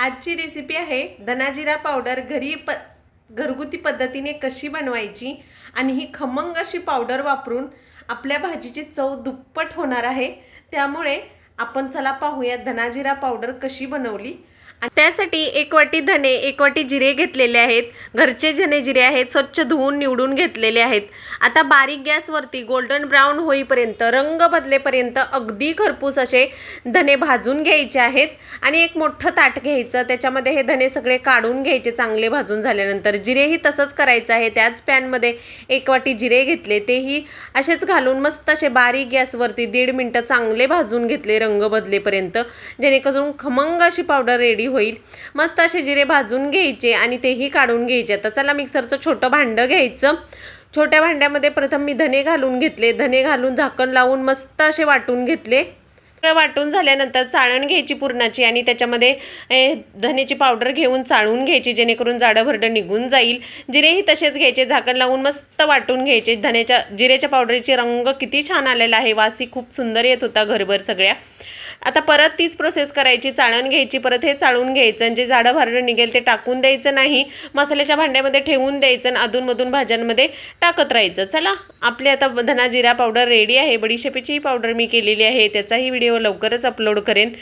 आजची रेसिपी आहे धनाजिरा पावडर घरी प घरगुती पद्धतीने कशी बनवायची आणि ही खमंग अशी पावडर वापरून आपल्या भाजीची चव दुप्पट होणार आहे. त्यामुळे आपण चला पाहूया धनाजिरा पावडर कशी बनवली. त्यासाठी एक वाटी धने एक वाटी जिरे घेतलेले आहेत. घरचे धने जिरे आहेत स्वच्छ धुवून निवडून घेतलेले आहेत. आता बारीक गॅसवरती गोल्डन ब्राऊन होईपर्यंत रंग बदलेपर्यंत अगदी खरपूस असे धने भाजून घ्यायचे आहेत. आणि एक मोठं ताट घ्यायचं त्याच्यामध्ये हे धने सगळे काढून घ्यायचे चांगले भाजून झाल्यानंतर. जिरेही तसंच करायचं आहे. त्याच पॅनमध्ये एक वाटी जिरे घेतले तेही असेच घालून मस्त असे बारीक गॅसवरती दीड मिनटं चांगले भाजून घेतले रंग बदलेपर्यंत. जेणेकरून खमंग अशी पावडर रेडी होईल. मस्त असे जिरे भाजून घ्यायचे आणि तेही काढून घ्यायचे. आता चला मिक्सरचं छोटं भांडं घ्यायचं. छोट्या भांड्यामध्ये प्रथम मी धने घालून घेतले. धने घालून झाकण लावून मस्त असे वाटून घेतले. सगळं वाटून झाल्यानंतर चाळण घ्यायची पुरणाची आणि त्याच्यामध्ये धनेची पावडर घेऊन चाळून घ्यायची जेणेकरून जाडं भरडं निघून जाईल. जिरेही तसेच घ्यायचे. झाकण लावून मस्त वाटून घ्यायचे. धनेच्या जिरेच्या पावडरचे रंग किती छान आलेला आहे. वासी खूप सुंदर येत होता घरभर सगळ्या. आता परत तीच प्रोसेस करायची चाळण घ्यायची परत हे चाळून घ्यायचं आणि जे झाडं भरणं निघेल ते टाकून द्यायचं नाही मसाल्याच्या भांड्यामध्ये ठेवून द्यायचं आणि अधूनमधून भाज्यांमध्ये टाकत राहायचं. चला आपली आता धना जिरा पावडर रेडी आहे. बडीशेपीचीही पावडर मी केलेली आहे. त्याचाही व्हिडिओ लवकरच अपलोड करेन.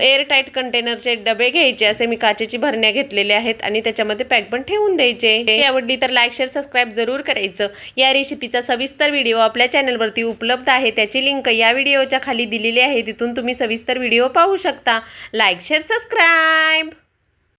एअर टाईट कंटेनरचे डबे घ्यायचे असे मी काचेची भरण्या घेतलेल्या आहेत आणि त्याच्यामध्ये पॅक पण ठेवून द्यायचे. हे आवडली तर लाईक शेअर सबस्क्राईब जरूर करायचं. या रेसिपीचा सविस्तर व्हिडिओ आपल्या चॅनलवरती उपलब्ध आहे. त्याची लिंक या व्हिडिओच्या खाली दिलेली आहे. तिथून तुम्ही सविस्तर व्हिडिओ पाहू शकता. Like share subscribe